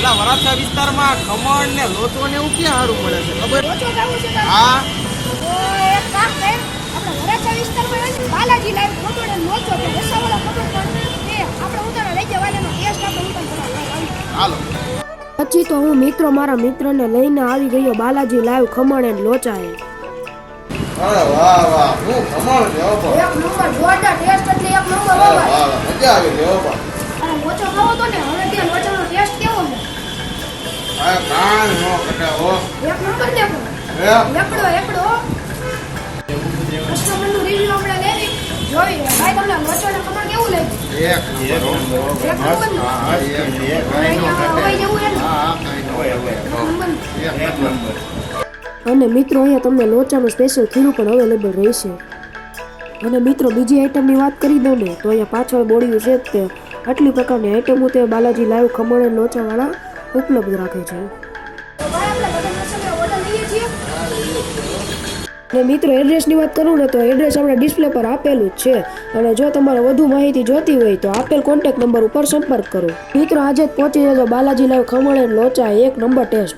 પેલા વરાછા વિસ્તારમાં ખમણ ને લોચો ને એવું ક્યાં સારું મળે છે? ખબર? હા. તો એક કામ કર આપણે વરાછા વિસ્તારમાં હોય ને બાલાજી લાઈવ ખોટો ને લોચો કે રસાવાળા ખોટો પણ આપણે ઉતારા લઈ જવાના ટેસ્ટ આપણે ઉતાર હાલો. પછી તો હું મિત્રો મારા મિત્રને લઈને આવી ગયો બાલાજી લાઈવ ખમણ એન્ડ લોચાએ. અરે વાહ વાહ. હું ખમણ છે એક નંબર જોરદાર ટેસ્ટ એટલે એક નંબર વાહ વાહ મજા આવી ગઈ હો પણ. અને લોચો ખાવો તો ને હવે ત્યાં લોચાનો ટેસ્ટ કેવો છે આ નો ઘટે એક નંબર ને પણ હે? એકડો એકડો રિવ્યુ આપણે લેવી જોઈ ભાઈ તમને લોચો ને ખબર કેવું લાગ્યું? એક નંબર એક નંબર હા, હા, એક નંબર. અહીંયા હવાઈ જવું છે ને હા, હા, નો ઘટે. એક નંબર. અને મિત્રો અહીંયા તમને લોચાનું સ્પેશિયલ ખીરું પણ અવેલેબલ રહેશે. અને મિત્રો બીજી આઈટમની વાત કરી દઉં ને તો અહીંયા પાછળ બોડી છે તે. આટલી પ્રકારની આઈટમો તે બાલાજી લાઈવ ખમણ અને લોચાવાળા ઉપલબ્ધ રાખે છે. અને મિત્રો, એડ્રેસની વાત કરું ને તો એડ્રેસ આપણે ડિસ્પ્લે પર આપેલું જ છે. અને જો તમારે વધુ માહિતી જોતી હોય તો આપેલ કોન્ટેક્ટ નંબર ઉપર સંપર્ક કરો. મિત્રો, આજે જ પહોંચી જજો બાલાજી લાઈવ ખમણ લોચા એક નંબર ટેસ્ટ.